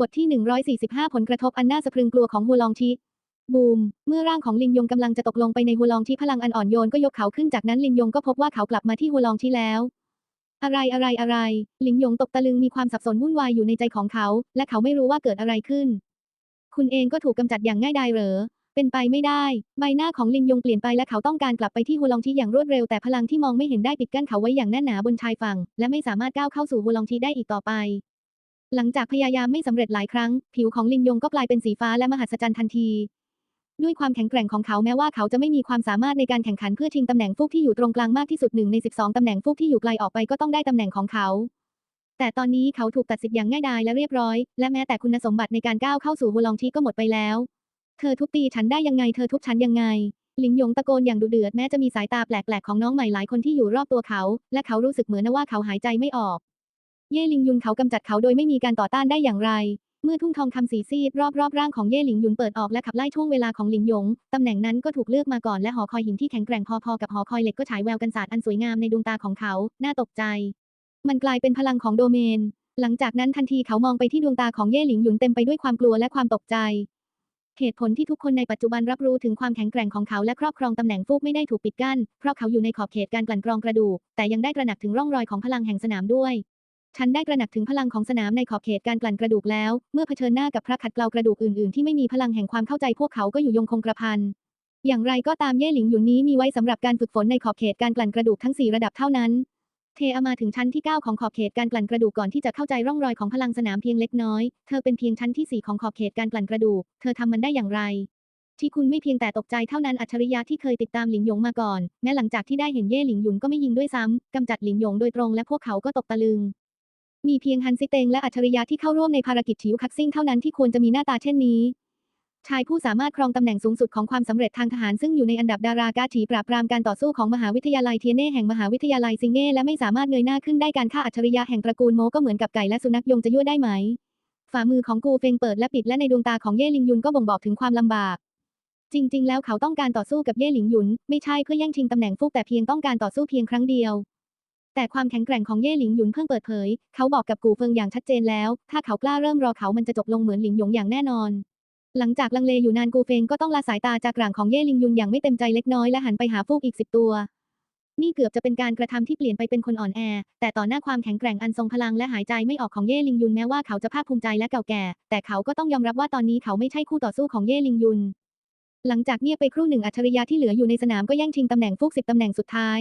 บทที่ 145 ผลกระทบอันน่าสะพรึงกลัวของฮูลองชิบูม เมื่อร่างของลินยงกำลังจะตกลงไปในฮูลองชิพลังอันอ่อนโยนก็ยกเขาขึ้นจากนั้นลินยงก็พบว่าเขากลับมาที่ฮูลองชิแล้ว อะไรอะไรอะไรลินยงตกตะลึงมีความสับสนวุ่นวายอยู่ในใจของเขา และเขาไม่รู้ว่าเกิดอะไรขึ้น คุณเองก็ถูกกำจัดอย่างง่ายดายเหรอ เป็นไปไม่ได้ ใบหน้าของลินยงเปลี่ยนไปและเขาต้องการกลับไปที่ฮูลองชิอย่างรวดเร็วแต่พลังที่มองไม่เห็นได้ปิดกั้นเขาไว้อย่างแน่นหนาบนชายฝั่ง และไม่สามารถก้าวเข้าสู่ฮูลองชิได้อีกต่อไป หลังจากพยายามไม่สำเร็จหลายครั้ง ผิวของลินยงก็กลายเป็นสีฟ้าและมหัศจรรย์ทันที ด้วยความแข็งแกร่งของเขาแม้ว่าเขาจะไม่มีความสามารถในการแข่งขันเพื่อชิงตำแหน่งฟูกที่อยู่ตรงกลางมากที่สุดหนึ่งใน12ตำแหน่งฟูกที่อยู่ไกลออกไปก็ต้องได้ตำแหน่งของเขา แต่ตอนนี้เขาถูกตัดสิทธิ์อย่างง่ายดายและเรียบร้อย และแม้แต่คุณสมบัติในการก้าวเข้าสู่ฮูลองชีก็หมดไปแล้ว เธอทุบตีฉันได้ยังไงเธอทุบฉันยังไงหลิงหยงตะโกนอย่างดุเดือดแม้จะมีสายตาแปลกๆของน้องใหม่หลายคนที่อยู่รอบตัวเขา และเขารู้สึกเหมือนว่าเขาหายใจไม่ออก เย่หลิงยุนเขากำจัดเขาโดยไม่มีการต่อต้านได้อย่างไร เมื่อทุ่งทองคำสีซีดรอบๆร่างของเย่หลิงยุนเปิดออกและขับไล่ช่วงเวลาของหลิงหยง ตำแหน่งนั้นก็ถูกเลือกมาก่อนและหอคอยหินที่แข็งแกร่งพอๆกับหอคอยเหล็กก็ฉายแววกันศาสตร์อันสวยงามในดวงตาของเขา น่าตกใจ มันกลายเป็นพลังของโดเมน หลังจากนั้นทันทีเขามองไปที่ดวงตาของเย่หลิงหยุนเต็มไปด้วยความกลัวและความตกใจเหตุผลที่ทุกคนในปัจจุบันรับรู้ถึงความแข็งแกร่งของเขาและครอบครองตำแหน่งฟูกไม่ได้ถูกปิดกั้น เพราะเขาอยู่ในขอบเขตการกลั่นกรองกระดูก แต่ยังได้ตระหนักถึงร่องรอยของพลังแห่งสนามด้วย ฉันได้ตระหนักถึงพลังของสนามในขอบเขตการกลั่นกระดูกแล้ว เมื่อเผชิญหน้ากับพระขัดเกลากระดูกอื่นๆ ที่ไม่มีพลังแห่งความเข้าใจพวกเขาก็อยู่ยงคงกระพัน อย่างไรก็ตามเย่หลิงหยุนนี้มีไว้สำหรับการฝึกฝนในขอบเขตการกลั่นกระดูกทั้งสี่ระดับเท่านั้น เทอามาถึงชั้นที่ 9 ของขอบเขตการกลั่นกระดูกก่อนที่จะเข้าใจร่องรอยของพลังสนามเพียงเล็กน้อย เธอเป็นเพียงชั้นที่4ของขอบเขตการกลั่นกระดูก เธอทำมันได้อย่างไรที่คุณไม่เพียงแต่ตกใจเท่านั้นอัจฉริยะที่เคยติดตามหลิงหยงมาก่อน แม้หลังจากที่ได้เห็นเย่หลิงหยุนก็ไม่ยิงด้วยซ้ำกำจัดหลิงหยงโดยตรงและพวกเขาก็ตกตะลึง มีเพียงฮันซิเตงและอัจฉริยะที่เข้าร่วมในภารกิจฉิวคักซิ่งเท่านั้นที่ควรจะมีหน้าตาเช่นนี้ ชายผู้สามารถครองตำแหน่งสูงสุดของความสำเร็จทางทหารซึ่งอยู่ในอันดับดารากาฉีปราบปรามการต่อสู้ของมหาวิทยาลัยเทียเน่แห่งมหาวิทยาลัยซิงเง่และไม่สามารถเงยหน้าขึ้นได้การฆ่าอัจฉริยะแห่งตระกูลโมก็เหมือนกับไก่และสุนัขยงจะยั่วได้ไหม ฝ่ามือของกูเฟงเปิดและปิดและในดวงตาของเย่หลิงยุนก็บ่งบอกถึงความลำบากจริง ๆ แล้วเขาต้องการต่อสู้กับเย่หลิงหยุน ไม่ใช่เพื่อแย่งชิงตำแหน่งฟูกแต่เพียงต้องการต่อสู้เพียงครั้งเดียว แต่ความแข็งแกร่งของเย่หลิงหยุนเพิ่งเปิดเผย เขาบอกกับกูเฟิงอย่างชัดเจนแล้ว ถ้าเขากล้าเริ่มรอเขามันจะจบลงเหมือนหลิงหยงอย่างแน่นอน หลังจากลังเลอยู่นานกูเฟิงก็ต้องละสายตาจากกลางของเย่หลิงหยุนอย่างไม่เต็มใจเล็กน้อยและหันไปหาฟูกอีกสิบตัว นี่เกือบจะเป็นการกระทำที่เปลี่ยนไปเป็นคนอ่อนแอ แต่ต่อหน้าความแข็งแกร่งอันทรงพลังและหายใจไม่ออกของเย่หลิงยุนแม้ว่าเขาจะภาคภูมิใจและเก่าแก่ แต่เขาก็ต้องยอมรับว่าตอนนี้เขาไม่ใช่คู่ต่อสู้ของเย่หลิงยุน หลังจากเงียบไปครู่หนึ่งอัจฉริยะที่เหลืออยู่ในสนามก็แย่งชิงตำแหน่งฟูกสิบตำแหน่งสุดท้าย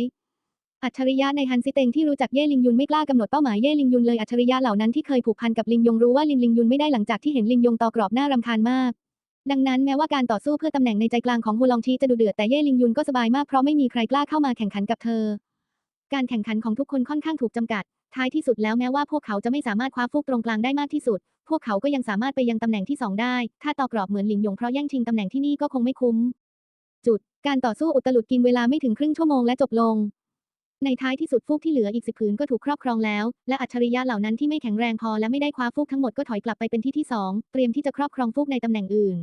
อัจฉริยะในฮันซิเตงที่รู้จักเย่ลิงยุนไม่กล้ากำหนดเป้าหมายเย่ลิงยุนเลยอัจฉริยะเหล่านั้นที่เคยผูกพันกับลิงยงรู้ว่าลิงลิงยุนไม่ได้หลังจากที่เห็นลิงยงตอกรอบหน้ารำคาญมาก ดังนั้นแม้ว่าการต่อสู้เพื่อตำแหน่งในใจกลางของฮูลองชีจะดูเดือดแต่เย่ลิงยุนก็สบายมากเพราะไม่มีใครกล้าเข้ามาแข่งขันกับเธอ การแข่งขันของทุกคนค่อนข้างถูกจำกัด ท้ายที่สุดแล้วแม้ว่าพวกเขาจะไม่สามารถคว้าฟูกตรงกลางได้มากที่สุด พวกเขาก็ยังสามารถไปยังตำแหน่งที่สองได้ ถ้าต่อกรอบเหมือนหลิงยงเพราะแย่งชิงตำแหน่งที่นี่ก็คงไม่คุ้ม จุด การต่อสู้อุตลุดกินเวลาไม่ถึงครึ่งชั่วโมงและจบลง ในท้ายที่สุดฟูกที่เหลืออีกสิบผืนก็ถูกครอบครองแล้ว และอัจฉริยะเหล่านั้นที่ไม่แข็งแรงพอและไม่ได้คว้าฟูกทั้งหมดก็ถอยกลับไปเป็นที่ที่สองเตรียมที่จะครอบครองฟูกในตำแหน่งอื่น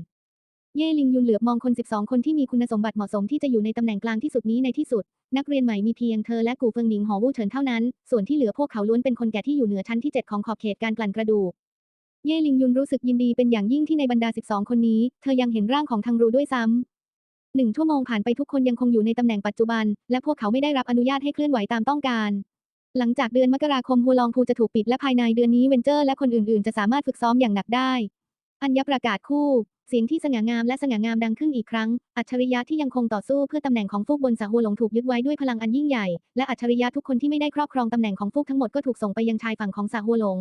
เย่ลิงยุนเหลือบมองคน 12 คนที่มีคุณสมบัติเหมาะสมที่จะอยู่ในตำแหน่งกลางที่สุดนี้ในที่สุด นักเรียนใหม่มีเพียงเธอและกูเฟิงหนิงหอวู่เฉินเท่านั้น ส่วนที่เหลือพวกเขาล้วนเป็นคนแก่ที่อยู่เหนือชั้นที่ 7 ของขอบเขตการกลั่นกระดูกเย่ลิงยุนรู้สึกยินดีเป็นอย่างยิ่งที่ในบรรดา 12 คนนี้ เธอยังเห็นร่างของทังรูด้วยซ้ำ หนึ่งชั่วโมงผ่านไปทุกคนยังคงอยู่ในตำแหน่งปัจจุบัน และพวกเขาไม่ได้รับอนุญาตให้เคลื่อนไหวตามต้องการ หลังจากเดือนมกราคมฮูลองพูจะถูกปิดและภายในเดือนนี้เวนเจอร์และคนอื่นๆ จะสามารถฝึกซ้อมอย่างหนักได้ อัญญประกาศคู่ เสียงที่สง่างามและสง่างามดังขึ้นอีกครั้ง อัจฉริยะที่ยังคงต่อสู้เพื่อตำแหน่งของฟูกบนสาหัวหลงถูกยึดไว้ด้วยพลังอันยิ่งใหญ่ และอัจฉริยะทุกคนที่ไม่ได้ครอบครองตำแหน่งของฟูกทั้งหมดก็ถูกส่งไปยังชายฝั่งของสาหัวหลง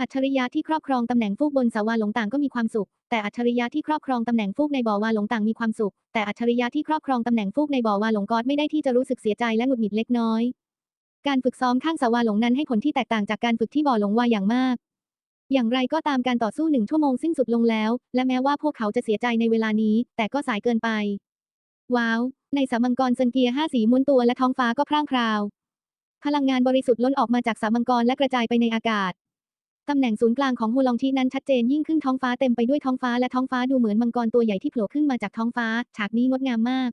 อัจฉริยะที่ครอบครองตำแหน่งฟูกบนสาวาหลงต่างก็มีความสุข แต่อัจฉริยะที่ครอบครองตำแหน่งฟูกในบ่อวาหลงต่างมีความสุข แต่อัจฉริยะที่ครอบครองตำแหน่งฟูกในบ่อวาหลงกอดไม่ได้ที่จะรู้สึกเสียใจและหงุดหงิดเล็กน้อย การฝึกซ้อมข้างสาวาหลงนั้นให้ผลที่แตกต่างจากการฝึกที่บ่อหลงวาอย่างมาก อย่างไรก็ตามการต่อสู้หนึ่งชั่วโมงสิ้นสุดลงแล้ว และแม้ว่าพวกเขาจะเสียใจในเวลานี้ แต่ก็สายเกินไป ว้าว ในสามังกรเซนเกียห้าสีม้วนตัวและท้องฟ้าก็พร่างพราว พลังงานบริสุทธิ์ล้นออกมาจากสามังกรและกระจายไปในอากาศ ตำแหน่งศูนย์กลางของฮูลองชีนั้นชัดเจนยิ่งขึ้นท้องฟ้าเต็มไปด้วยท้องฟ้าและท้องฟ้าดูเหมือนมังกรตัวใหญ่ที่โผล่ขึ้นมาจากท้องฟ้า ฉากนี้งดงามมาก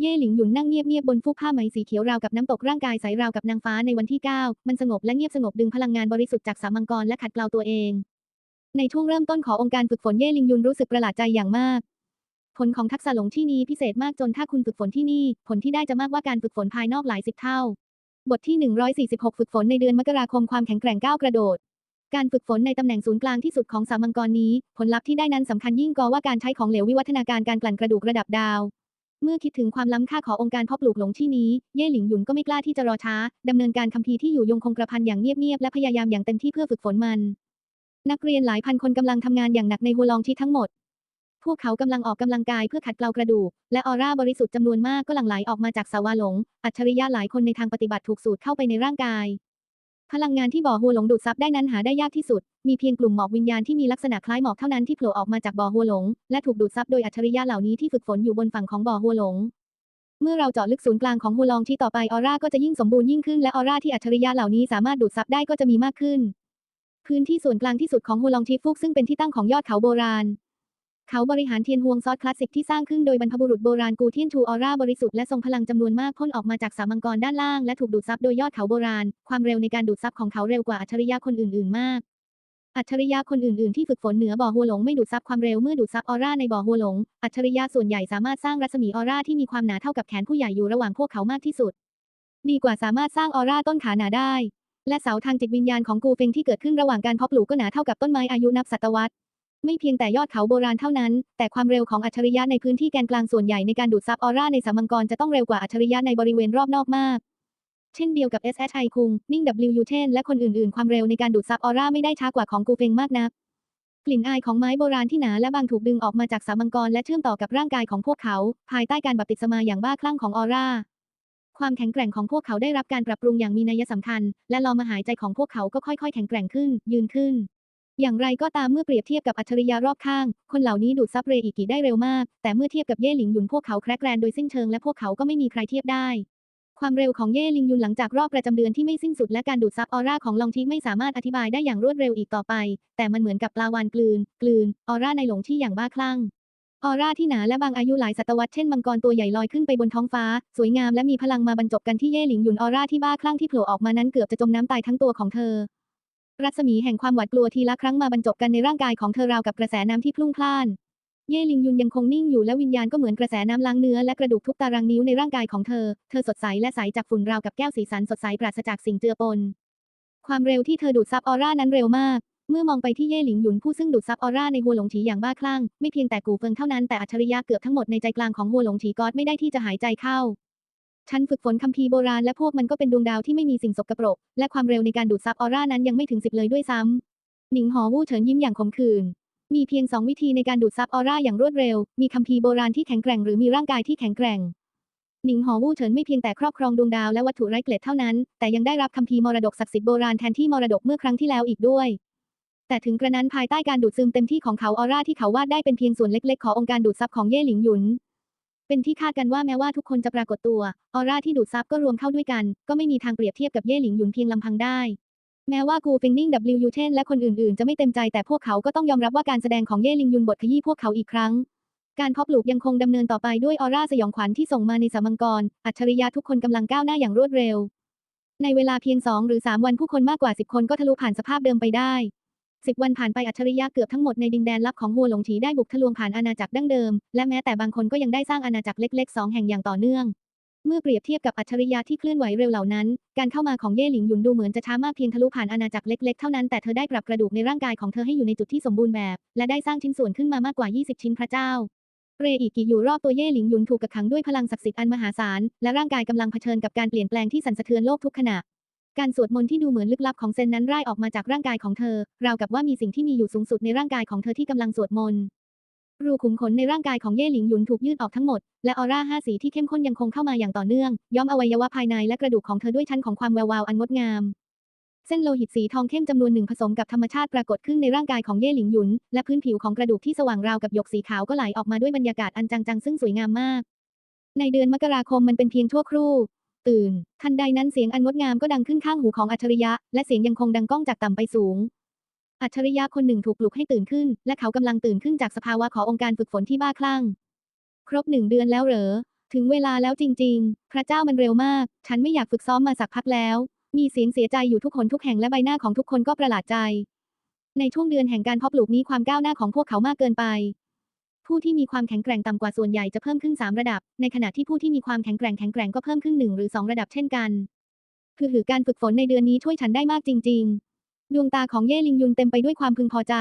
เย่หลิงหยุนนั่งเงียบๆบนฟูกผ้าไหมสีเขียวราวกับน้ำตกร่างกายใสราวกับนางฟ้าในวันที่ 9 มันสงบและเงียบสงบดึงพลังงานบริสุทธิ์จากสามังกรและขัดเกลาตัวเอง ในช่วงเริ่มต้นขององค์การฝึกฝนเย่หลิงหยุนรู้สึกประหลาดใจอย่างมาก ผลของทักษะหลงที่นี้พิเศษมากจนถ้าคุณฝึกฝนที่นี่ ผลที่ได้จะมากกว่าการฝึกฝนภายนอกหลายสิบเท่า บทที่ 146 ฝึกฝนในเดือนมกราคมความแข็งแกร่งก้าวกระโดด การฝึกฝนในตำแหน่งศูนย์กลางที่สุดของสามังกรนี้ ผลลัพธ์ที่ได้นั้นสำคัญยิ่งกว่าการใช้ของเหลววิวัฒนาการการกลั่นกระดูกระดับดาว เมื่อคิดถึงความล้ำค่าขององค์การพาะปลูกหลงที่นี้ เย่หลิงหยุนก็ไม่กล้าที่จะรอช้าดำเนินการคัมภีร์ที่อยู่ยงคงกระพันอย่างเงียบๆและพยายามอย่างเต็มที่เพื่อฝึกฝนมัน นักเรียนหลายพันคนกำลังทำงานอย่างหนักในฮัวลองชีทั้งหมดพวกเขากำลังออกกำลังกายเพื่อขัดเกลากระดูก และออร่าบริสุทธิ์จำนวนมากก็หลั่งไหลออกมาจากสาวาหลง อัจฉริยะหลายคนในทางปฏิบัติถูกสูดเข้าไปในร่างกาย พลังงานที่บ่อฮัวหลงดูดซับได้นั้นหาได้ยากที่สุด มีเพียงกลุ่มหมอกวิญญาณที่มีลักษณะคล้ายหมอกเท่านั้นที่โผล่ออกมาจากบ่อฮัวหลง และถูกดูดซับโดยอัจฉริยะเหล่านี้ที่ฝึกฝนอยู่บนฝั่งของบ่อฮัวหลง เมื่อเราเจาะลึกศูนย์กลางของฮัวลองที่ต่อไปออร่าก็จะยิ่งสมบูรณ์ยิ่งขึ้นและออร่าที่อัจฉริยะเหล่านี้สามารถดูดซับได้ก็จะมีมากขึ้น พื้นที่ส่วนกลางที่สุดของฮัวลองชีฟุกซึ่งเป็นที่ตั้งของยอดเขาโบราณ เขาบริหารเทียนฮวงซอสคลาสสิกที่สร้างขึ้นโดยบรรพบุรุษโบราณกูเทียนชูออร่าบริสุทธิ์และทรงพลังจำนวนมากพ่นออกมาจากสามังกรด้านล่างและถูกดูดซับโดยยอดเขาโบราณ ความเร็วในการดูดซับของเขาเร็วกว่าอัจฉริยะคนอื่นๆ มาก อัจฉริยะคนอื่นๆ ที่ฝึกฝนเหนือบ่อหัวหลงไม่ดูดซับความเร็วเมื่อดูดซับออร่าในบ่อหัวหลง อัจฉริยะส่วนใหญ่สามารถสร้างรัศมีออร่าที่มีความหนาเท่ากับแขนผู้ใหญ่อยู่ระหว่างพวกเขามากที่สุด ดีกว่าสามารถสร้างออร่าต้นขาหนาได้ และเสาทางจิตวิญญาณของกูเฟงที่เกิดขึ้นระหว่างการเพาะปลูกก็หนาเท่ากับต้นไม้อายุนับศตวรรษ ไม่เพียงแต่ยอดเขาโบราณเท่านั้น แต่ความเร็วของอัจฉริยะในพื้นที่แกนกลางส่วนใหญ่ในการดูดซับออร่าในสามังกรจะต้องเร็วกว่าอัจฉริยะในบริเวณรอบนอกมาก เช่นเดียวกับ SHI คุง นิ่ง W เทนและคนอื่นๆ ความเร็วในการดูดซับออร่าไม่ได้ช้ากว่าของกูเฟงมากนัก กลิ่นอายของไม้โบราณที่หนาและบางถูกดึงออกมาจากสามังกรและเชื่อมต่อกับร่างกายของพวกเขา ภายใต้การบัพติศมาอย่างบ้าคลั่งของออร่าความแข็งแกร่งของพวกเขาได้รับการปรับปรุงอย่างมีนัยสำคัญ และลมหายใจของพวกเขาก็ค่อยๆ แข็งแกร่งขึ้น ยืนขึ้น อย่างไรก็ตามเมื่อเปรียบเทียบกับอัจฉริยะรอบข้าง คนเหล่านี้ดูดซับเรอิกิได้เร็วมาก แต่เมื่อเทียบกับเย่หลิงหยุนพวกเขาแครกแรนโดยสิ้นเชิงและพวกเขาก็ไม่มีใครเทียบได้ ความเร็วของเย่หลิงยุนหลังจากรอบประจำเดือนที่ไม่สิ้นสุดและการดูดซับออร่าของลองทีไม่สามารถอธิบายได้อย่างรวดเร็วอีกต่อไป แต่มันเหมือนกับปลาวานกลืน กลืน ออร่าในหลงที่อย่างบ้าคลั่งออร่าที่หนาและบางอายุหลายศตวรรษเช่นมังกรตัวใหญ่ลอยขึ้นไปบนท้องฟ้า สวยงามและมีพลังมาบรรจบกันที่เย่หลิงหยุนออร่าที่บ้าคลั่งที่โผล่ออกมานั้นเกือบจะจมน้ำตายทั้งตัวของเธอ รัศมีแห่งความหวาดกลัวทีละครั้งมาบรรจบกันในร่างกายของเธอราวกับกระแสน้ำที่พลุ่งพล่าน เย่หลิงยุนยังคงนิ่งอยู่และวิญญาณก็เหมือนกระแสน้ำล้างเนื้อและกระดูกทุกตารางนิ้วในร่างกายของเธอ เธอสดใสและใสจากฝุ่นราวกับแก้วสีสันสดใสปราศจากสิ่งเจือปน ความเร็วที่เธอดูดซับออร่านั้นเร็วมาก เมื่อมองไปที่เย่หลิงหยุนผู้ซึ่งดูดซับออร่าในหัวหลงฉีอย่างบ้าคลั่ง ไม่เพียงแต่กูเฟิงเท่านั้นแต่อัจฉริยะเกือบทั้งหมดในใจกลางของหัวหลงฉีก็ไม่ได้ที่จะหายใจเข้า ฉันฝึกฝนคัมภีร์โบราณและพวกมันก็เป็นดวงดาวที่ไม่มีสิ่งสกปรก และความเร็วในการดูดซับออร่านั้นยังไม่ถึงสิบเลยด้วยซ้ำหนิงหอวู่เฉินยิ้มอย่างขมขื่นมีเพียงสองวิธีในการดูดซับออร่าอย่างรวดเร็ว มีคัมภีร์โบราณที่แข็งแกร่งหรือมีร่างกายที่แข็งแกร่งหนิงหอวู่เฉินไม่เพียงแต่ครอบครองดวงดาวและวัตถุไร้เกล็ดเท่านั้น แต่ยังได้รับคัมภีร์มรดกศักดิ์สิทธิ์โบราณแทนที่มรดกเมื่อครั้งที่แล้วอีกด้วย แต่ถึงกระนั้นภายใต้การดูดซึมเต็มที่ของเขาออร่าที่เขาวาดได้เป็นเพียงส่วนเล็กๆ ขององค์การดูดซับของเย่หลิงหยุน เป็นที่คาดกันว่าแม้ว่าทุกคนจะปรากฏตัวออร่าที่ดูดซับก็รวมเข้าด้วยกัน ก็ไม่มีทางเปรียบเทียบกับเย่หลิงหยุนเพียงลำพังได้ แม้ว่ากูเฟงนิ่ง W เทนและคนอื่นๆ จะไม่เต็มใจแต่พวกเขาก็ต้องยอมรับว่าการแสดงของเย่หลิงหยุนบทขยี้พวกเขาอีกครั้งการเพาะปลูกยังคงดำเนินต่อไปด้วยออร่าสยองขวัญที่ส่งมาในสามังกร อัจฉริยะทุกคนกำลังก้าวหน้าอย่างรวดเร็ว ในเวลาเพียง2หรือ3วันผู้คนมากกว่า10คนก็ทะลุผ่านสภาพเดิมไปได้ 10วันผ่านไปอัจฉริยะเกือบทั้งหมดในดินแดนลับของหัวหลงฉีได้บุกทะลวงผ่านอาณาจักรดั้งเดิม และแม้แต่บางคนก็ยังได้สร้างอาณาจักรเล็กๆ2แห่งอย่างต่อเนื่อง เมื่อเปรียบเทียบกับอัจฉริยะที่เคลื่อนไหวเร็วเหล่านั้น การเข้ามาของเย่หลิงหยุนดูเหมือนจะช้ามากเพียงทะลุผ่านอาณาจักรเล็กๆเท่านั้นแต่เธอได้ปรับกระดูกในร่างกายของเธอให้อยู่ในจุดที่สมบูรณ์แบบ และได้สร้างชิ้นส่วนขึ้นมามากกว่า 20 ชิ้นพระเจ้าเรอีกิอยู่รอบตัวเย่หลิงหยุนถูกกักขังด้วยพลังศักดิ์สิทธิ์อันมหาศาลและร่างกายกำลังเผชิญกับการเปลี่ยนแปลงที่สั่นสะเทือนโลกทุกขณะ การสวดมนต์ที่ดูเหมือนลึกลับของเซนนั้นร่ายออกมาจากร่างกายของเธอ ราวกับว่ามีสิ่งที่มีอยู่สูงสุดในร่างกายของเธอที่กำลังสวดมนต์รูขุมขนในร่างกายของเย่หลิงหยุนถูกยืดออกทั้งหมด และออร่าห้าสีที่เข้มข้นยังคงเข้ามาอย่างต่อเนื่อง ย้อมอวัยวะภายในและกระดูกของเธอด้วยชั้นของความแวววาวอันงดงาม เส้นโลหิตสีทองเข้มจำนวนหนึ่งผสมกับธรรมชาติปรากฏขึ้นในร่างกายของเย่หลิงหยุน และพื้นผิวของกระดูกที่สว่างราวกับหยกสีขาวก็ไหลออกมาด้วยบรรยากาศอันจางๆซึ่งสวยงามมาก ในเดือนมกราคมมันเป็นเพียงชั่วครู่ ตื่น ทันใดนั้นเสียงอันงดงามก็ดังขึ้นข้างหูของอัจฉริยะ และเสียงยังคงดังก้องจากต่ำไปสูง อัจฉริยะคนหนึ่งถูกปลุกให้ตื่นขึ้น และเขากำลังตื่นขึ้นจากสภาวะขององค์การฝึกฝนที่บ้าคลั่ง ครบหนึ่งเดือนแล้วเหรอ ถึงเวลาแล้วจริง ๆ พระเจ้ามันเร็วมาก ฉันไม่อยากฝึกซ้อมมาสักพักแล้ว มีเสียงเสียใจอยู่ทุกคนทุกแห่งและใบหน้าของทุกคนก็ประหลาดใจ ในช่วงเดือนแห่งการเพาะปลูกนี้ความก้าวหน้าของพวกเขามากเกินไป ผู้ที่มีความแข็งแกร่งต่ำกว่าส่วนใหญ่จะเพิ่มขึ้น 3 ระดับ ในขณะที่ผู้ที่มีความแข็งแกร่งแข็งแกร่งก็เพิ่มขึ้น 1 หรือ 2 ระดับเช่นกัน คือหือการฝึกฝนในเดือนนี้ช่วยฉันได้มากจริง ๆ ดวงตาของเย่ลิงยุนเต็มไปด้วยความพึงพอใจ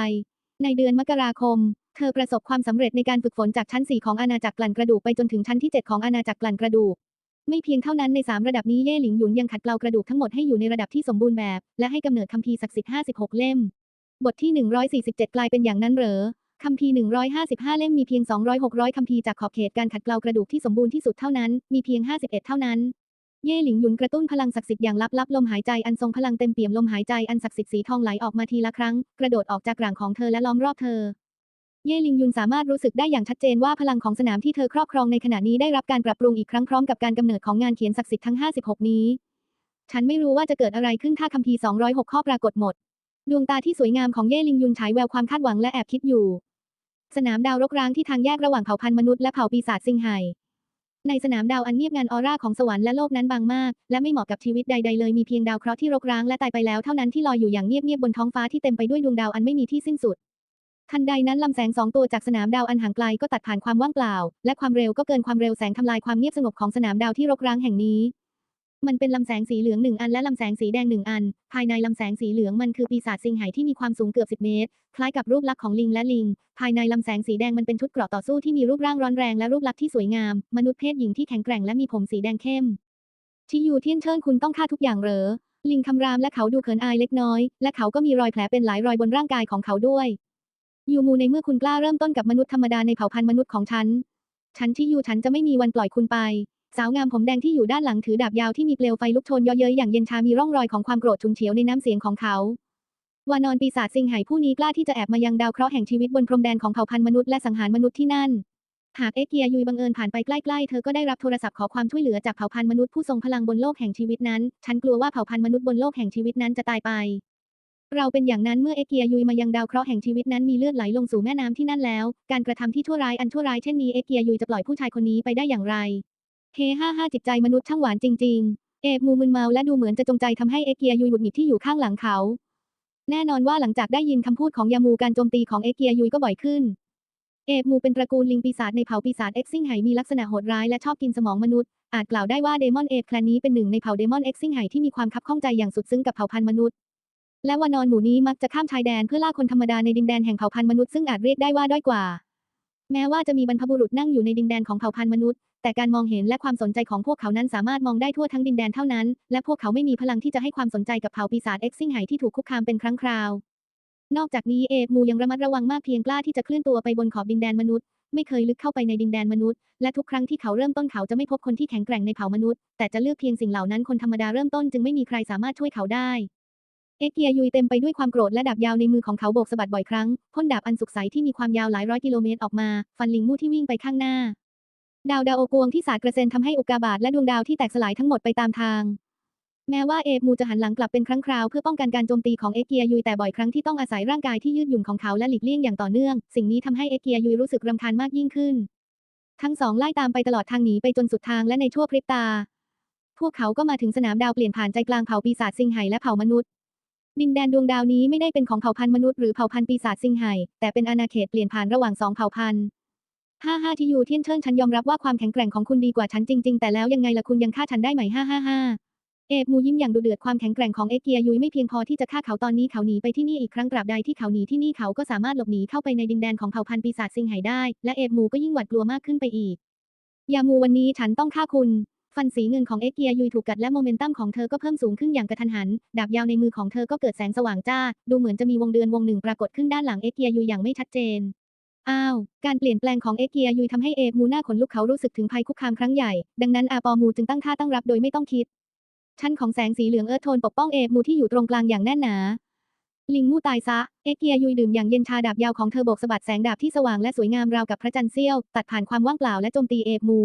ในเดือนมกราคม เธอประสบความสำเร็จในการฝึกฝนจากชั้น 4 ของอาณาจักรกลั่นกระดูกไปจนถึงชั้นที่ 7 ของอาณาจักรกลั่นกระดูกไม่เพียงเท่านั้นใน 3 ระดับนี้เย่หลิงหยุนยังขัดเกลากระดูกทั้งหมดให้อยู่ในระดับที่สมบูรณ์แบบ และให้กำเนิดคัมภีร์ศักดิ์สิทธิ์56 เล่ม บทที่ 147 กลายเป็นอย่างนั้นเหรอ คัมภีร์155 เล่มมีเพียง 200-600คัมภีร์จากขอบเขตการขัดเกลากระดูกที่สมบูรณ์ที่สุดเท่านั้น มีเพียง 51 เท่านั้น เย่หลิงหยุนกระตุ้นพลังศักดิ์สิทธิ์อย่างลับๆลมหายใจอันทรงพลังเต็มเปี่ยมลมหายใจอันศักดิ์สิทธิ์สีทองไหลออกมาทีละครั้ง กระโดดออกจากร่างของเธอและล้อมรอบเธอ เย่หลิงหยุนสามารถรู้สึกได้อย่างชัดเจนว่าพลังของสนามที่เธอครอบครองในขณะนี้ได้รับการปรับปรุงอีกครั้งพร้อมกับการกำเนิดของงานเขียนศักดิ์สิทธิ์ทั้ง 56 นี้ ฉันไม่รู้ว่าจะเกิดอะไรขึ้นถ้าคัมภีร์206 ข้อปรากฏหมด ดวงตาที่สวยงามของเย่ลิงยุนฉายแววความคาดหวังและแอบคิดอยู่ สนามดาวรกร้างที่ทางแยกระหว่างเผ่าพันธุ์มนุษย์และเผ่าปีศาจซิงไห่ในสนามดาวอันเงียบงันออร่าของสวรรค์และโลกนั้นบางมาก และไม่เหมาะกับชีวิตใดๆเลยมีเพียงดาวเคราะห์ที่รกร้างและตายไปแล้วเท่านั้นที่ลอยอยู่อย่างเงียบๆบนท้องฟ้าที่เต็มไปด้วยดวงดาวอันไม่มีที่สิ้นสุด ทันใดนั้นลำแสงสองตัวจากสนามดาวอันห่างไกลก็ตัดผ่านความว่างเปล่า และความเร็วก็เกินความเร็วแสงทำลายความเงียบสงบของสนามดาวที่รกร้างแห่งนี้ มันเป็นลำแสงสีเหลืองหนึ่งอันและลำแสงสีแดงหนึ่งอัน ภายในลำแสงสีเหลืองมันคือปีศาจซิงไห่ที่มีความสูงเกือบ 10 เมตร คล้ายกับรูปลักษณ์ของลิงและลิง ภายในลำแสงสีแดงมันเป็นชุดเกราะต่อสู้ที่มีรูปร่างร้อนแรงและรูปลักษณ์ที่สวยงาม มนุษย์เพศหญิงที่แข็งแกร่งและมีผมสีแดงเข้มชิยูเทียนเชิญคุณต้องฆ่าทุกอย่างเหรอ ลิงคำรามและเขาดูเขินอายเล็กน้อย และเขาก็มีรอยแผลเป็นหลายรอยบนร่างกายของเขาด้วย ยูมูในเมื่อคุณกล้าเริ่มต้นกับมนุษย์ธรรมดาในเผ่าพันธุ์มนุษย์ของฉัน ฉันชิยูฉันจะไม่มีวันปล่อยคุณไป สาวงามผมแดงที่อยู่ด้านหลังถือดาบยาวที่มีเปลวไฟลุกโชนเยอเย้ยอย่างเย็นชามีร่องรอยของความโกรธฉุนเฉียวในน้ำเสียงของเขาวานอนปีศาจซิงไห่ผู้นี้กล้าที่จะแอบมายังดาวเคราะห์แห่งชีวิตบนพรมแดนของเผ่าพันธุ์มนุษย์และสังหารมนุษย์ที่นั่น หากเอ็กเกียยุยบังเอิญผ่านไปใกล้ๆ เธอก็ได้รับโทรศัพท์ขอความช่วยเหลือจากเผ่าพันธุ์มนุษย์ผู้ทรงพลังบนโลกแห่งชีวิตนั้น ฉันกลัวว่าเผ่าพันธุ์มนุษย์บนโลกแห่งชีวิตนั้นจะตายไป เราเป็นอย่างนั้นเมื่อเอ็กเกียยุยมายังดาวเคราะห์แห่งชีวิตนั้นมีเลือดไหลลงสู่แม่น้ำที่นั่นแล้ว การกระทำที่ชั่วร้ายอันชั่วร้ายเช่นนี้เอ็กเกียยุยจะปล่อยผู้ชายคนนี้ไปได้อย่างไร เฮห้าห้าจิตใจมนุษย์ช่างหวานจริง ๆ เอกมูมึนเมาและดูเหมือนจะจงใจทำให้เอ็กเกียยุยหงุดหงิดที่อยู่ข้างหลังเขา แน่นอนว่าหลังจากได้ยินคำพูดของยามูการโจมตีของเอ็กเกียยุยก็บ่อยขึ้น เอกมูเป็นตระกูลลิงปีศาจในเผ่าปีศาจเอ็กซิงไห่มีลักษณะโหดร้ายและชอบกินสมองมนุษย์ อาจกล่าวได้ว่าเดมอนเอฟแคลนนี้เป็นหนึ่งในเผ่าเดมอนเอ็กซิงไห่ที่มีความคับข้องใจอย่างสุดซึ้งกับเผ่าพันธุ์มนุษย์ และวานอนหมู่นี้มักจะข้ามชายแดนเพื่อล่าคนธรรมดาในดินแดนแห่งเผ่าพันธุ์มนุษย์ซึ่งอาจเรียกได้ว่าด้อยกว่า แม้ว่าจะมีบรรพบุรุษนั่งอยู่ในดินแดนของเผ่าพันธุ์มนุษย์ แต่การมองเห็นและความสนใจของพวกเขานั้นสามารถมองได้ทั่วทั้งดินแดนเท่านั้น และพวกเขาไม่มีพลังที่จะให้ความสนใจกับเผ่าปีศาจเอ็กซิงไห่ที่ถูกคุกคามเป็นครั้งคราวนอกจากนี้เอฟมูยังระมัดระวังมากเพียงกล้าที่จะเคลื่อนตัวไปบนขอบดินแดนมนุษย์ ไม่เคยลึกเข้าไปในดินแดนมนุษย์ และทุกครั้งที่เขาเริ่มต้นเขาจะไม่พบคนที่แข็งแกร่งในเผ่ามนุษย์ แต่จะเลือกเพียงสิ่งเหล่านั้นคนธรรมดาเริ่มต้นจึงไม่มีใครสามารถช่วยเขาได้ เอกเกียยุยเต็มไปด้วยความโกรธและดาบยาวในมือของเขาโบกสะบัดบ่อยครั้งพ่นดาบอันสุกใสที่มีความยาวหลายร้อยกิโลเมตรออกมา ฟันลิงมู่ที่วิ่งไปข้างหน้า ดาวดาวโอกวงที่สาดกระเซ็นทำให้อุกกาบาตและดวงดาวที่แตกสลายทั้งหมดไปตามทาง แม้ว่าเอฟมูจะหันหลังกลับเป็นครั้งคราวเพื่อป้องกันการโจมตีของเอกเกียยุยแต่บ่อยครั้งที่ต้องอาศัยร่างกายที่ยืดหยุ่นของเขาและหลีกเลี่ยงอย่างต่อเนื่อง สิ่งนี้ทำให้เอกเกียยุยรู้สึกรำคาญมากยิ่งขึ้น ทั้งสองไล่ตามไปตลอดทางหนีไปจนสุดทางและในชั่วพริบตา พวกเขาก็มาถึงสนามดาวเปลี่ยนผ่านใจกลางเผ่าปีศาจซิงไห่และเผ่ามนุษย์ดินแดนดวงดาวนี้ไม่ได้เป็นของเผ่าพันธุ์มนุษย์หรือเผ่าพันธุ์ปีศาจซิงไห่แต่เป็นอาณาเขตเปลี่ยนผ่านระหว่างสองเผ่าพันธุ์ ห้าห้าที่อยู่เทียนเชิญฉันยอมรับว่าความแข็งแกร่งของคุณดีกว่าฉันจริง ๆ แต่แล้วยังไงล่ะคุณยังฆ่าฉันได้ไหมห้าห้าห้าเอกมูยิ้มอย่างดุเดือดความแข็งแกร่งของเอกเกียยุยไม่เพียงพอที่จะฆ่าเขาตอนนี้เขาหนีไปที่นี่อีกครั้งตราบใดที่เขาหนีที่นี่เขาก็สามารถหลบหนีเข้าไปในดินแดนของเผ่าพันธุ์ปีศาจซิงไห่ได้ และเอกมูก็ยิ่งหวาดกลัวมากขึ้นไปอีก ยามูวันนี้ฉันต้องฆ่าคุณ ฟันสีเงินของเอกเกียยุยถูกกัดและโมเมนตัมของเธอก็เพิ่มสูงขึ้นอย่างกระทันหัน ดาบยาวในมือของเธอก็เกิดแสงสว่างจ้า ดูเหมือนจะมีวงเดือนวงหนึ่งปรากฏขึ้นด้านหลังเอกเกียยุยอย่างไม่ชัดเจน อ้าว การเปลี่ยนแปลงของเอเกียยุยทำให้เอฟมูหน้าขนลุกเขารู้สึกถึงภัยคุกคามครั้งใหญ่ ดังนั้นอาปอมูจึงตั้งท่าตั้งรับโดยไม่ต้องคิด ชั้นของแสงสีเหลืองเอิร์ธโทนปกป้องเอฟมูที่อยู่ตรงกลางอย่างแน่นหนา ลิงมู่ตายซะ เอเกียยุยดื่มอย่างเย็นชาดาบยาวของเธอโบกสะบัดแสงดาบที่สว่างและสวยงามราวกับพระจันทร์เสี้ยว ตัดผ่านความว่างเปล่าและโจมตีเอฟมู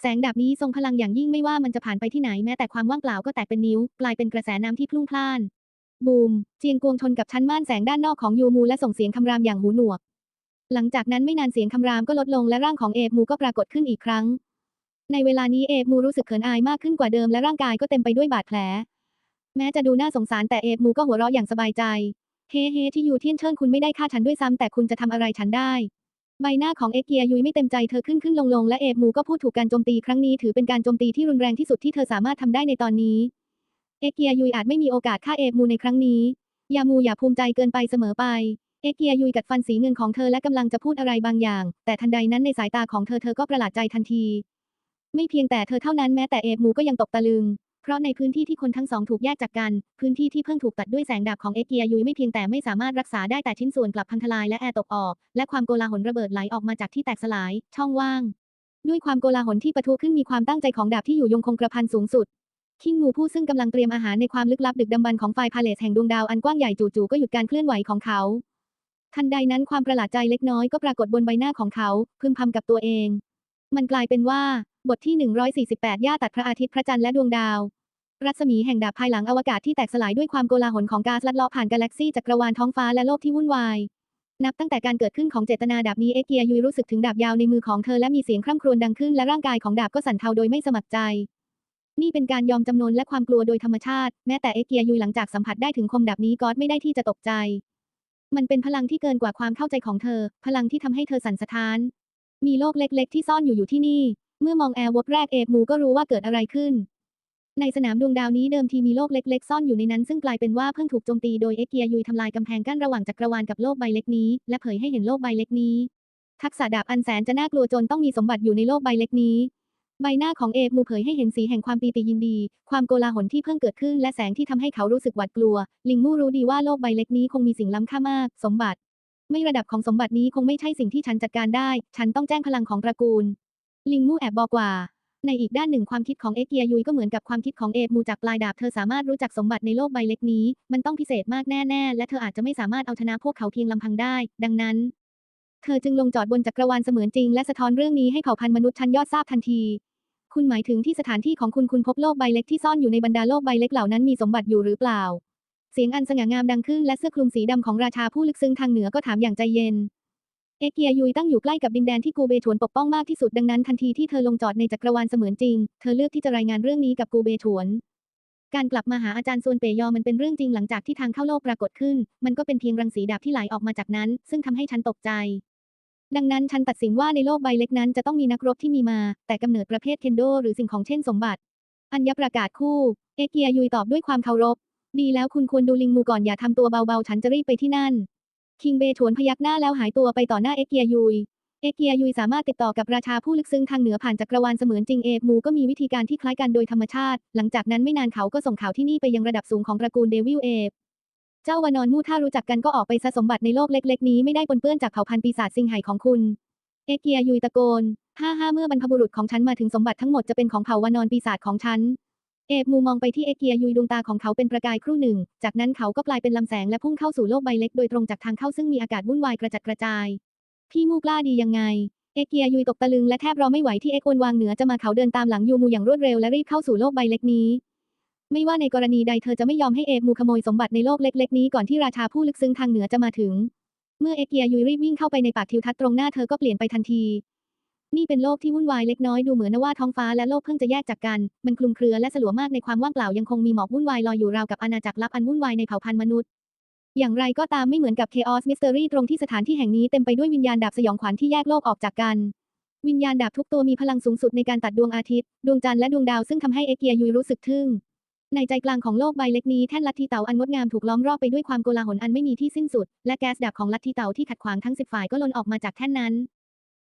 แสงดาบนี้ทรงพลังอย่างยิ่งไม่ว่ามันจะผ่านไปที่ไหนแม้แต่ความว่างเปล่าก็แตกเป็นนิ้วกลายเป็นกระแสน้ำที่พลุ่งพล่าน บูม เจียงกวงชนกับชั้นม่านแสงด้านนอกของยูมูและส่งเสียงคำรามอย่างหูหนวก หลังจากนั้นไม่นานเสียงคำรามก็ลดลงและร่างของเอฟมูก็ปรากฏขึ้นอีกครั้ง ในเวลานี้เอฟมูรู้สึกเขินอายมากขึ้นกว่าเดิมและร่างกายก็เต็มไปด้วยบาดแผล แม้จะดูน่าสงสารแต่เอฟมูก็หัวเราะอย่างสบายใจ เฮ้เฮที่ยูเทียนเชิญคุณไม่ได้ฆ่าฉันด้วยซ้ำแต่คุณจะทำอะไรฉันได้ ใบหน้าของเอเกียยุยไม่เต็มใจเธอขึ้นขึ้นลงลงและเอกมูก็พูดถูกการโจมตีครั้งนี้ถือเป็นการโจมตีที่รุนแรงที่สุดที่เธอสามารถทำได้ในตอนนี้ เอเกียยุยอาจไม่มีโอกาสฆ่าเอกมูในครั้งนี้ยามูอย่าภูมิใจเกินไปเสมอไป เอเกียยุยกัดฟันสีเงินของเธอและกำลังจะพูดอะไรบางอย่าง แต่ทันใดนั้นในสายตาของเธอเธอก็ประหลาดใจทันที ไม่เพียงแต่เธอเท่านั้นแม้แต่เอกมูก็ยังตกตะลึง เพราะในพื้นที่ที่คนทั้งสองถูกแยกจากกัน พื้นที่ที่เพิ่งถูกตัดด้วยแสงดาบของเอเกียยุยไม่เพียงแต่ไม่สามารถรักษาได้แต่ชิ้นส่วนกลับพังทลายและแอร์ตกออก และความโกลาหลระเบิดไหลออกมาจากที่แตกสลาย ช่องว่าง ด้วยความโกลาหลที่ปะทุขึ้นมีความตั้งใจของดาบที่อยู่ยงคงกระพันสูงสุดคิงงูผู้ซึ่งกำลังเตรียมอาหารในความลึกลับดึกดำบรรของไฟพาเลสแห่งดวงดาวอันกว้างใหญ่จู่ๆก็หยุดการเคลื่อนไหวของเขา ทันใดนั้นความประหลาดใจเล็กน้อยก็ปรากฏบนใบหน้าของเขา พึมพำกับตัวเอง มันกลายเป็นว่า บทที่ 148 ย่าตัดพระอาทิตย์พระจันทร์และดวงดาว รัศมีแห่งดาบภายหลังอวกาศที่แตกสลายด้วยความโกลาหลของก๊าซลัดเลาะผ่านกาแล็กซี่จักรวาลท้องฟ้าและโลกที่วุ่นวาย นับตั้งแต่การเกิดขึ้นของเจตนาดาบนี้เอเกียยุยรู้สึกถึงดาบยาวในมือของเธอและมีเสียงคร่ำครวญดังขึ้นและร่างกายของดาบก็สั่นเทาโดยไม่สมัครใจ นี่เป็นการยอมจำนนและความกลัวโดยธรรมชาติ แม้แต่เอเกียยุยหลังจากสัมผัสได้ถึงคมดาบนี้ก็ไม่ได้ที่จะตกใจ มันเป็นพลังที่เกินกว่าความเข้าใจของเธอ พลังที่ทำให้เธอสั่นสะท้าน มีโลกเล็ก ๆ ที่ซ่อนอยู่อยู่ที่นี่ เมื่อมองแอร์วบแรกเอกมูก็รู้ว่าเกิดอะไรขึ้น ในสนามดวงดาวนี้เดิมทีมีโลกเล็ก ๆ ซ่อนอยู่ในนั้น ซึ่งกลายเป็นว่าเพิ่งถูกโจมตีโดยเอเกียยุยทำลายกำแพงกั้นระหว่างจักรวาลกับโลกใบเล็กนี้ และเผยให้เห็นโลกใบเล็กนี้ ทักษะดาบอันแสนจะน่ากลัวจนต้องมีสมบัติอยู่ในโลกใบเล็กนี้ ใบหน้าของเอกมูเผยให้เห็นสีแห่งความปีติยินดี ความโกลาหลที่เพิ่งเกิดขึ้นและแสงที่ทำให้เขารู้สึกหวาดกลัว ลิงมูรู้ดีว่าโลกใบเล็กนี้คงมีสิ่งล้ำค่ามาก สมบัติ ไม่ระดับของสมบัตินี้คงไม่ใช่สิ่งที่ฉันจัดการได้ ฉันต้องแจ้งพลังของตระกูล ลิงมูแอบบอกว่า ในอีกด้านหนึ่งความคิดของเอเกียยุยก็เหมือนกับความคิดของเอฟมูจากปลายดาบเธอสามารถรู้จักสมบัติในโลกใบเล็กนี้ มันต้องพิเศษมากแน่ๆและเธออาจจะไม่สามารถเอาชนะพวกเขาเพียงลำพังได้ ดังนั้น เธอจึงลงจอดบนจักรวาลเสมือนจริง และสะท้อนเรื่องนี้ให้เผ่าพันธุ์มนุษย์ชั้นยอดทราบทันที คุณหมายถึงที่สถานที่ของคุณคุณพบโลกใบเล็กที่ซ่อนอยู่ในบรรดาโลกใบเล็กเหล่านั้นมีสมบัติอยู่หรือเปล่า เสียงอันสง่างามดังขึ้นและเสื้อคลุมสีดำของราชาผู้ลึกซึ้งทางเหนือก็ถามอย่างใจเย็น เอเกียยุยตั้งอยู่ใกล้กับดินแดนที่กูเบถวนปกป้องมากที่สุดดังนั้นทันทีที่เธอลงจอดในจักรวาลเสมือนจริง เธอเลือกที่จะรายงานเรื่องนี้กับกูเบถวนการกลับมาหาอาจารย์ซวนเปยอมันเป็นเรื่องจริงหลังจากที่ทางเข้าโลกปรากฏขึ้น มันก็เป็นเพียงรังสีดาบที่ไหลออกมาจากนั้น ซึ่งทำให้ฉันตกใจ ดังนั้นฉันตัดสินว่าในโลกใบเล็กนั้นจะต้องมีนักรบที่มีมา แต่กำเนิดประเภทเคนโดหรือสิ่งของเช่นสมบัติ อัญญประกาศคู่ เอเกียยุยตอบด้วยความเคารพ ดีแล้วคุณควรดูลิงมูก่อนอย่าทำตัวเบาๆ ฉันจะรีบไปที่นั่น คิงเบถวนพยักหน้าแล้วหายตัวไปต่อหน้าเอเกียยุย เอเกียยุยสามารถติดต่อกับราชาผู้ลึกซึ้งทางเหนือผ่านจักรวาลเสมือนจริงเอฟมูก็มีวิธีการที่คล้ายกันโดยธรรมชาติ หลังจากนั้นไม่นานเขาก็ส่งข่าวที่นี่ไปยังระดับสูงของตระกูลเดวิลเอฟ เจ้าวานอนมู่ถ้ารู้จักกันก็ออกไปซะสมบัติในโลกเล็ก ๆ นี้ไม่ได้ปนเปื้อนจากเผ่าพันธุ์ปีศาจสิงไห่ของคุณ เอเกียยุยตะโกนห้าห้าเมื่อบรรพบุรุษของฉันมาถึงสมบัติทั้งหมดจะเป็นของเผ่าวานอนปีศาจของฉัน เอฟมูมองไปที่เอเกียยุยดวงตาของเขาเป็นประกายครู่หนึ่ง จากนั้นเขาก็กลายเป็นลำแสงและพุ่งเข้าสู่โลกใบเล็กโดยตรงจากทางเข้าซึ่งมีอากาศวุ่นวายกระจัดกระจาย พี่มูกล้าดียังไงเอเกียยุยตกตะลึงและแทบรอไม่ไหวที่เอกวนวางเหนือจะมาเขาเดินตามหลังยูมูอย่างรวดเร็วและรีบเข้าสู่โลกใบเล็กนี้ ไม่ว่าในกรณีใดเธอจะไม่ยอมให้เอกมูขโมยสมบัติในโลกเล็ก ๆ นี้ก่อนที่ราชาผู้ลึกซึ้งทางเหนือจะมาถึง เมื่อเอเกียยุยรีบวิ่งเข้าไปในปากทิวทัศน์ตรงหน้าเธอก็เปลี่ยนไปทันที นี่เป็นโลกที่วุ่นวายเล็กน้อยดูเหมือนว่าท้องฟ้าและโลกเพิ่งจะแยกจากกัน มันคลุมเครือและสลัวมากในความว่างเปล่ายังคงมีหมอกวุ่นวายลอยอยู่ราวกับอาณาจักรลับอันวุ่นวายในเผ่าพันธุ์มนุษย์ อย่างไรก็ตามไม่เหมือนกับ Chaos Mystery ตรงที่สถานที่แห่งนี้เต็มไปด้วยวิญญาณดาบสยองขวัญที่แยกโลกออกจากกันวิญญาณดาบทุกตัวมีพลังสูงสุดในการตัดดวงอาทิตย์ ดวงจันทร์และดวงดาวซึ่งทำให้เอเกียยุยรู้สึกทึ่ง ในใจกลางของโลกใบเล็กนี้แท่นลัทธิเต่าอันงดงามถูกล้อมรอบไปด้วยความโกลาหลอันไม่มีที่สิ้นสุด และแก๊สดาบของลัทธิเต่าที่ขัดขวางทั้งสิบฝ่ายก็ล้นออกมาจากแท่นนั้น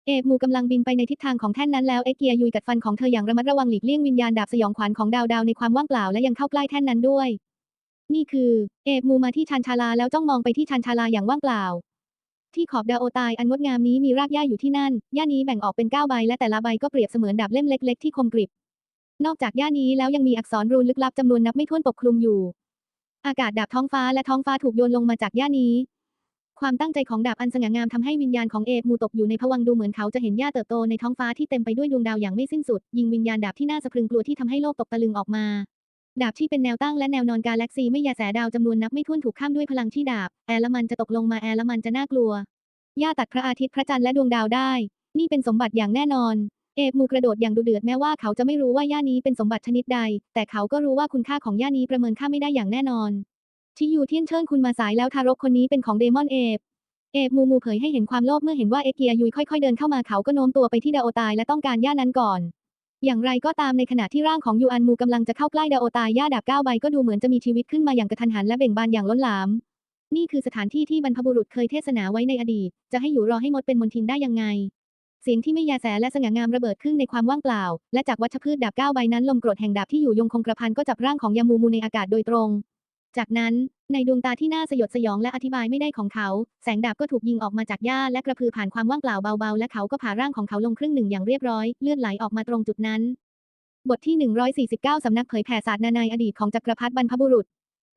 เอกมูกำลังบินไปในทิศทางของแท่นนั้นแล้วเอเกียยุยกัดฟันของเธออย่างระมัดระวังหลีกเลี่ยงวิญญาณดาบสยองขวัญของดาวดาวในความว่างเปล่าและยังเข้าใกล้แท่นนั้นด้วย นี่คือเอกมูมาที่ชานชาลาแล้วจ้องมองไปที่ชานชาลาอย่างว่างเปล่า ที่ขอบดาวโอตายอันงดงามนี้มีรากหญ้าอยู่ที่นั่นหญ้านี้แบ่งออกเป็นเก้าใบและแต่ละใบก็เปรียบเสมือนดาบเล่มเล็ก ๆ ที่คมกริบ นอกจากหญ้านี้แล้วยังมีอักษรรูนลึกลับจำนวนนับไม่ถ้วนปกคลุมอยู่ อากาศดาบท้องฟ้าและท้องฟ้าถูกโยนลงมาจากหญ้านี้ ความตั้งใจของดาบอันสง่างามทำให้วิญญาณของเอกมูตกอยู่ในภวังดูเหมือนเขาจะเห็นหญ้าเติบโตในท้องฟ้าที่เต็มไปด้วยดวงดาวอย่างไม่สิ้นสุด ยิงวิญญาณดาบที่น่าสะพรึงกลัวที่ทำให้โลกตกตะลึงออกมา ดาบที่เป็นแนวตั้งและแนวนอนกาแล็กซีไม่ยาแสดาวจำนวนนับไม่ถ้วนถูกข้ามด้วยพลังที่ดาบ แอลมันจะตกลงมาแอลมันจะน่ากลัวหญ้าตัดพระอาทิตย์พระจันทร์และดวงดาวได้ นี่เป็นสมบัติอย่างแน่นอน เอกมูกระโดดอย่างดุเดือดแม้ว่าเขาจะไม่รู้ว่าหญ้านี้เป็นสมบัติชนิดใด แต่เขาก็รู้ว่าคุณค่าของหญ้านี้ประเมินค่าไม่ได้อย่างแน่นอนชิยูเทียนเชิญคุณมาสายแล้วทารกคนนี้เป็นของเดมอนเอฟเอฟมูมูเผยให้เห็นความโลภเมื่อเห็นว่าเอเกียยุยค่อยๆเดินเข้ามาเขาก็โน้มตัวไปที่ดาโอตายและต้องการย่านั้นก่อน อย่างไรก็ตามในขณะที่ร่างของยูอันมูกำลังจะเข้าใกล้ดาโอตายย่าดาบเก้าใบก็ดูเหมือนจะมีชีวิตขึ้นมาอย่างกระทันหันและเบ่งบานอย่างล้นหลาม นี่คือสถานที่ที่บรรพบุรุษเคยเทศนาไว้ในอดีต จะให้อยู่รอให้มดเป็นมนทินได้ยังไง เสียงที่ไม่ยาแสและสง่างามระเบิดขึ้นในความว่างเปล่า และจากวัชพืชดาบเก้าใบนั้นลมกรดแห่งดาบที่อยู่ยงคงกระพันก็จับร่างของยามูมูในอากาศโดยตรง จากนั้นในดวงตาที่น่าสยดสยองและอธิบายไม่ได้ของเขา แสงดาบก็ถูกยิงออกมาจากหญ้าและกระพือผ่านความว่างเปล่าเบาๆ และเขาก็ผ่าร่างของเขาลงครึ่งหนึ่งอย่างเรียบร้อยเลือดไหลออกมาตรงจุดนั้น บทที่ 149 สำนักเผยแผ่ศาสตร์นาในอดีตของจักรพรรดิบรรพบุรุษ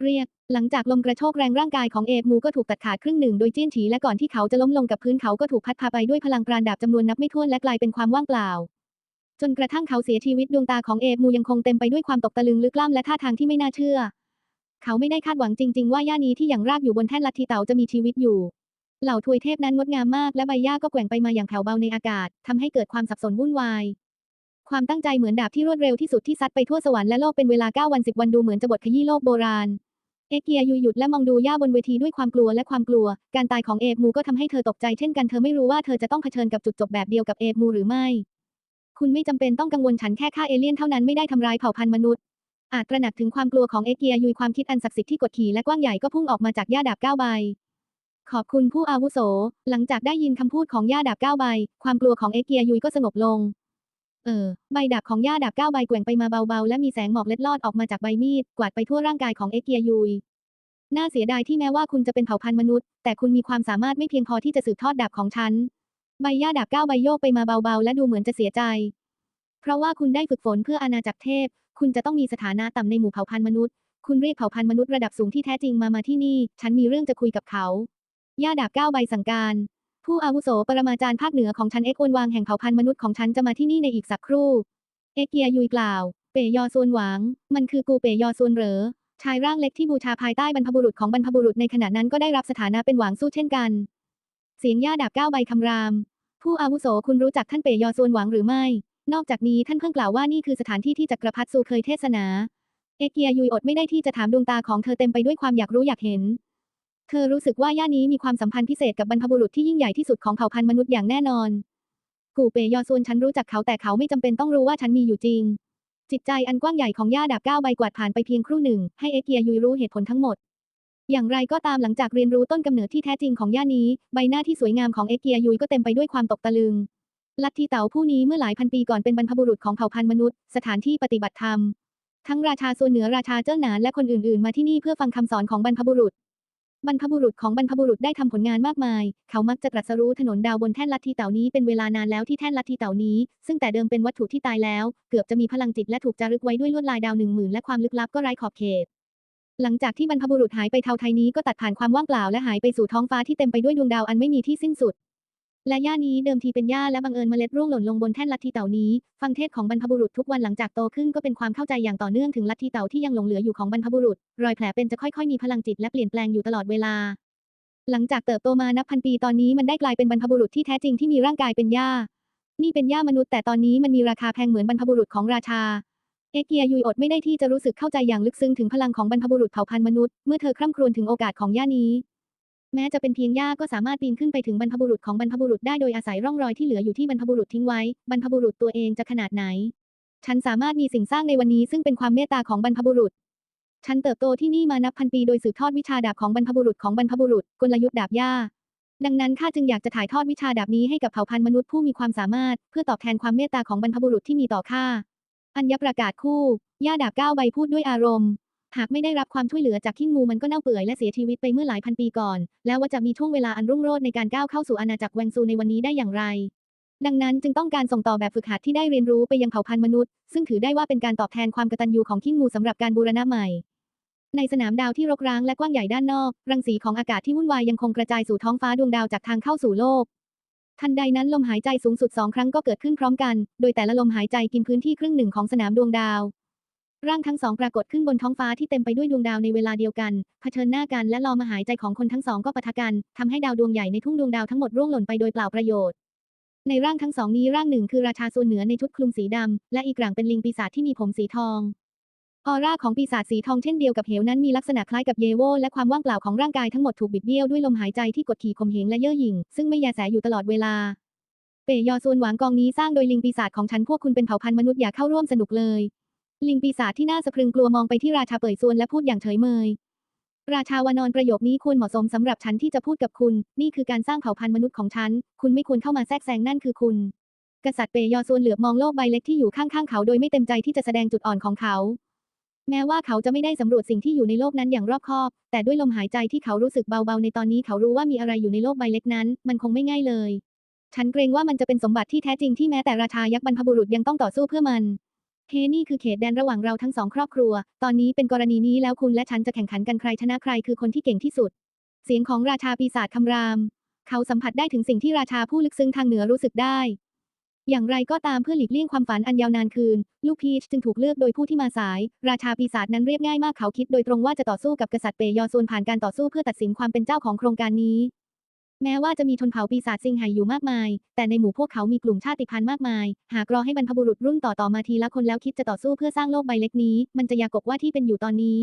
เรียก หลังจากลมกระโชกแรงร่างกายของเอฟมูก็ถูกตัดขาดครึ่งหนึ่งโดยเจี้ยนฉีและก่อนที่เขาจะล้มลงกับพื้นเขาก็ถูกพัดพาไปด้วยพลังปราณดาบจำนวนนับไม่ถ้วนและกลายเป็นความว่างเปล่า จนกระทั่งเขาเสียชีวิตดวงตาของเอฟมูยังคงเต็มไปด้วยความตกตะลึงลึกล้ำและท่าทางที่ไม่น่าเชื่อ เขาไม่ได้คาดหวังจริง ๆ ว่าย่านี้ที่อย่างรากอยู่บนแท่นลัทธิเต๋าจะมีชีวิตอยู่ เหล่าทวยเทพนั้นงดงามมากและใบหญ้าก็แกว่งไปมาอย่างแผ่วเบาในอากาศทำให้เกิดความสับสนวุ่นวายความตั้งใจเหมือนดาบที่รวดเร็วที่สุดที่ซัดไปทั่วสวรรค์และโลกเป็นเวลา9วัน10วันดูเหมือนจะบทขยี้โลกโบราณ เอเกียยุยหยุดและมองดูย่าบนเวทีด้วยความกลัวและความกลัว การตายของเอฟมูก็ทำให้เธอตกใจเช่นกันเธอไม่รู้ว่าเธอจะต้องเผชิญกับจุดจบแบบเดียวกับเอฟมูหรือไม่ คุณไม่จำเป็นต้องกังวลฉันแค่ฆ่าเอเลี่ยนเท่านั้นไม่ได้ทำลายเผ่าพันธุ์มนุษย์ อาจตระหนักถึงความกลัวของเอเกียยุยความคิดอันศักดิ์สิทธิ์ที่กดขี่และกว้างใหญ่ก็พุ่งออกมาจากย่าดาบเก้าใบ ขอบคุณผู้อาวุโส หลังจากได้ยินคำพูดของย่าดาบเก้าใบ ความกลัวของเอเกียยุยก็สงบลง เออ ใบดาบของย่าดาบก้าใบแกว่งไปมาเบาๆ และมีแสงหมอกเล็ดลอดออกมาจากใบมีด กวาดไปทั่วร่างกายของเอเกียยุย น่าเสียดายที่แม้ว่าคุณจะเป็นเผ่าพันธุ์มนุษย์ แต่คุณมีความสามารถไม่เพียงพอที่จะสืบทอดดาบของฉัน ใบย่าดาบก้าใบโยกไปมาเบาๆ และดูเหมือนจะเสียใจ เพราะว่าคุณได้ฝึกฝนเพื่ออาณาจักรเทพ คุณจะต้องมีสถานะต่ำในหมู่เผ่าพันธุ์มนุษย์ คุณเรียกเผ่าพันธุ์มนุษย์ระดับสูงที่แท้จริงมามาที่นี่ ฉันมีเรื่องจะคุยกับเขา ย่าดาบก้าใบสั่งการ ผู้อาวุโสปรมาจารย์ภาคเหนือของฉันเอ็กอวนวางแห่งเผ่าพันธุ์มนุษย์ของฉันจะมาที่นี่ในอีกสักครู่ เอเกียยุยกล่าว เปยอซวนหวางมันคือกูเปยอซวนเหรอ ชายร่างเล็กที่บูชาภายใต้บรรพบุรุษของบรรพบุรุษในขณะนั้นก็ได้รับสถานะเป็นหวางสู้เช่นกัน เสียงย่าดาบก้าใบคำราม ผู้อาวุโสคุณรู้จักท่านเปยอซวนหวางหรือไม่ นอกจากนี้ท่านเพิ่งกล่าวว่านี่คือสถานที่ที่จักรพรรดิซูเคยเทศนา เอเกียยุยอดไม่ได้ที่จะถามดวงตาของเธอเต็มไปด้วยความอยากรู้อยากเห็น เธอรู้สึกว่าย่านี้มีความสัมพันธ์พิเศษกับบรรพบุรุษที่ยิ่งใหญ่ที่สุดของเผ่าพันธุ์มนุษย์อย่างแน่นอน กูเปยอซวนฉันรู้จักเขาแต่เขาไม่จำเป็นต้องรู้ว่าฉันมีอยู่จริง จิตใจอันกว้างใหญ่ของย่าดาบเก้าใบกวาดผ่านไปเพียงครู่หนึ่ง ให้เอเกียยุยรู้เหตุผลทั้งหมด อย่างไรก็ตามหลังจากเรียนรู้ต้นกำเนิดที่แท้จริงของย่านี้ ใบหน้าที่สวยงามของเอเกียยุยก็เต็มไปด้วยความตกตะลึง ลัทธิเต๋าผู้นี้เมื่อหลายพันปีก่อนเป็นบรรพบุรุษของเผ่าพันธุ์มนุษย์ สถานที่ปฏิบัติธรรม ทั้งราชาส่วนเหนือราชาเจ้าหนานและคนอื่น ๆ มาที่นี่เพื่อฟังคำสอนของบรรพบุรุษ บรรพบุรุษของบรรพบุรุษได้ทำผลงานมากมาย เขามักจะตรัสรู้ถนนดาวบนแท่นลัทธิเต่านี้เป็นเวลานานแล้วที่แท่นลัทธิเต่านี้ ซึ่งแต่เดิมเป็นวัตถุที่ตายแล้ว เกือบจะมีพลังจิตและถูกจารึกไว้ด้วยลวดลายดาวหนึ่งหมื่นและความลึกลับก็ไร้ขอบเขต หลังจากที่บรรพบุรุษหายไปเทาไทยนี้ก็ตัดผ่านความว่างเปล่าและหายไปสู่ท้องฟ้าที่เต็มไปด้วยดวงดาวอันไม่มีที่สิ้นสุด และหญ้านี้เดิมทีเป็นหญ้าและบังเอิญเมล็ดร่วงหล่นลงบนแท่นลัทธิเต่านี้ ฟังเทศของบรรพบุรุษทุกวันหลังจากโตขึ้นก็เป็นความเข้าใจอย่างต่อเนื่องถึงลัทธิเต่าที่ยังหลงเหลืออยู่ของบรรพบุรุษ รอยแผลเป็นจะค่อยๆมีพลังจิตและเปลี่ยนแปลงอยู่ตลอดเวลา หลังจากเติบโตมานับพันปีตอนนี้มันได้กลายเป็นบรรพบุรุษที่แท้จริงที่มีร่างกายเป็นหญ้า นี่เป็นหญ้ามนุษย์แต่ตอนนี้มันมีราคาแพงเหมือนบรรพบุรุษของราชา เอเกียยุยอดไม่ได้ที่จะรู้สึกเข้าใจอย่างลึกซึ้งถึงพลังของบรรพบุรุษเผ่าพันธุ์มนุษย์เมื่อเธอคร่ำครวญถึงโอกาสของหญ้านี้ แม้จะเป็นเพียงหญ้าก็สามารถปีนขึ้นไปถึงบรรพบุรุษของบรรพบุรุษได้โดยอาศัยร่องรอยที่เหลืออยู่ที่บรรพบุรุษทิ้งไว้ บรรพบุรุษตัวเองจะขนาดไหน ฉันสามารถมีสิ่งสร้างในวันนี้ซึ่งเป็นความเมตตาของบรรพบุรุษ ฉันเติบโตที่นี่มานับพันปีโดยสืบทอดวิชาดาบของบรรพบุรุษของบรรพบุรุษกลยุทธ์ดาบหญ้า ดังนั้นข้าจึงอยากจะถ่ายทอดวิชาดาบนี้ให้กับเผ่าพันธุ์มนุษย์ผู้มีความสามารถ เพื่อตอบแทนความเมตตาของบรรพบุรุษที่มีต่อข้าอัญญประกาศคู่ย่าดาบเก้าใบพูดด้วยอารมณ์ หากไม่ได้รับความช่วยเหลือจากขิ้งงูมันก็เน่าเปื่อยและเสียชีวิตไปเมื่อหลายพันปีก่อน แล้วว่าจะมีช่วงเวลาอันรุ่งโรจน์ในการก้าวเข้าสู่อาณาจักรแวงซูในวันนี้ได้อย่างไร ดังนั้นจึงต้องการส่งต่อแบบฝึกหัดที่ได้เรียนรู้ไปยังเผ่าพันธุ์มนุษย์ ซึ่งถือได้ว่าเป็นการตอบแทนความกตัญญูของขิ้งงูสำหรับการบูรณะใหม่ ในสนามดาวที่รกร้างและกว้างใหญ่ด้านนอก รังสีของอากาศที่วุ่นวายยังคงกระจายสู่ท้องฟ้าดวงดาวจากทางเข้าสู่โลกทันใดนั้นลมหายใจสูงสุดสองครั้งก็เกิดขึ้นพร้อมกัน โดยแต่ละลมหายใจกินพื้นที่ครึ่งหนึ่งของสนามดวงดาว ร่างทั้งสองปรากฏขึ้นบนท้องฟ้าที่เต็มไปด้วยดวงดาวในเวลาเดียวกัน เผชิญหน้ากันและลมหายใจของคนทั้งสองก็ปะทะกันทำให้ดาวดวงใหญ่ในทุ่งดวงดาวทั้งหมดร่วงหล่นไปโดยเปล่าประโยชน์ ในร่างทั้งสองนี้ร่างหนึ่งคือราชาส่วนเหนือในชุดคลุมสีดำและอีกร่างเป็นลิงปีศาจที่มีผมสีทองออร่าของปีศาจสีทองเช่นเดียวกับเหวนั้นมีลักษณะคล้ายกับเยโวและความว่างเปล่าของร่างกายทั้งหมดถูกบิดเบี้ยวด้วยลมหายใจที่กดขี่ข่มเหงและเย่อหยิ่งซึ่งไม่แยแสอยู่ตลอดเวลา เปยอส่วนหวางกองนี้สร้างโดยลิงปีศาจของฉันพวกคุณเป็นเผ่าพันธุ์มนุษย์อย่าเข้าร่วมสนุกเลย ลิงปีศาจที่น่าสะพรึงกลัวมองไปที่ราชาเป่ยซวนและพูดอย่างเฉยเมย ราชาวานอนประโยคนี้ควรเหมาะสมสำหรับฉันที่จะพูดกับคุณ นี่คือการสร้างเผ่าพันธุ์มนุษย์ของฉัน คุณไม่ควรเข้ามาแทรกแซงนั่นคือคุณ กษัตริย์เปยอส่วนเหลือบมองโลกใบเล็กที่อยู่ข้างๆเขาโดยไม่เต็มใจที่จะแสดงจุดอ่อนของเขา แม้ว่าเขาจะไม่ได้สำรวจสิ่งที่อยู่ในโลกนั้นอย่างรอบคอบ แต่ด้วยลมหายใจที่เขารู้สึกเบาๆ ในตอนนี้เขารู้ว่ามีอะไรอยู่ในโลกใบเล็กนั้น มันคงไม่ง่ายเลย ฉันเกรงว่ามันจะเป็นสมบัติที่แท้จริงที่แม้แต่ราชายักษ์บรรพบุรุษยังต้องต่อสู้เพื่อมัน เฮนี่คือเขตแดนระหว่างเราทั้งสองครอบครัว ตอนนี้เป็นกรณีนี้แล้วคุณและฉันจะแข่งขันกันใครชนะใครคือคนที่เก่งที่สุด เสียงของราชาปีศาจคำราม เขาสัมผัสได้ถึงสิ่งที่ราชาผู้ลึกซึ้งทางเหนือรู้สึกได้ อย่างไรก็ตามเพื่อหลีกเลี่ยงความฝันอันยาวนานคืน ลูกพีชจึงถูกเลือกโดยผู้ที่มาสาย ราชาปีศาจนั้นเรียบง่ายมากเขาคิดโดยตรงว่าจะต่อสู้กับกษัตริย์เปยอส่วนผ่านการต่อสู้เพื่อตัดสินความเป็นเจ้าของโครงการนี้ แม้ว่าจะมีชนเผ่าปีศาจซิงไห่อยู่มากมาย แต่ในหมู่พวกเขามีกลุ่มชาติพันธุ์มากมาย หากรอให้บรรพบุรุษรุ่นต่อต่อมาทีละคนแล้วคิดจะต่อสู้เพื่อสร้างโลกใบเล็กนี้ มันจะยากกว่าที่เป็นอยู่ตอนนี้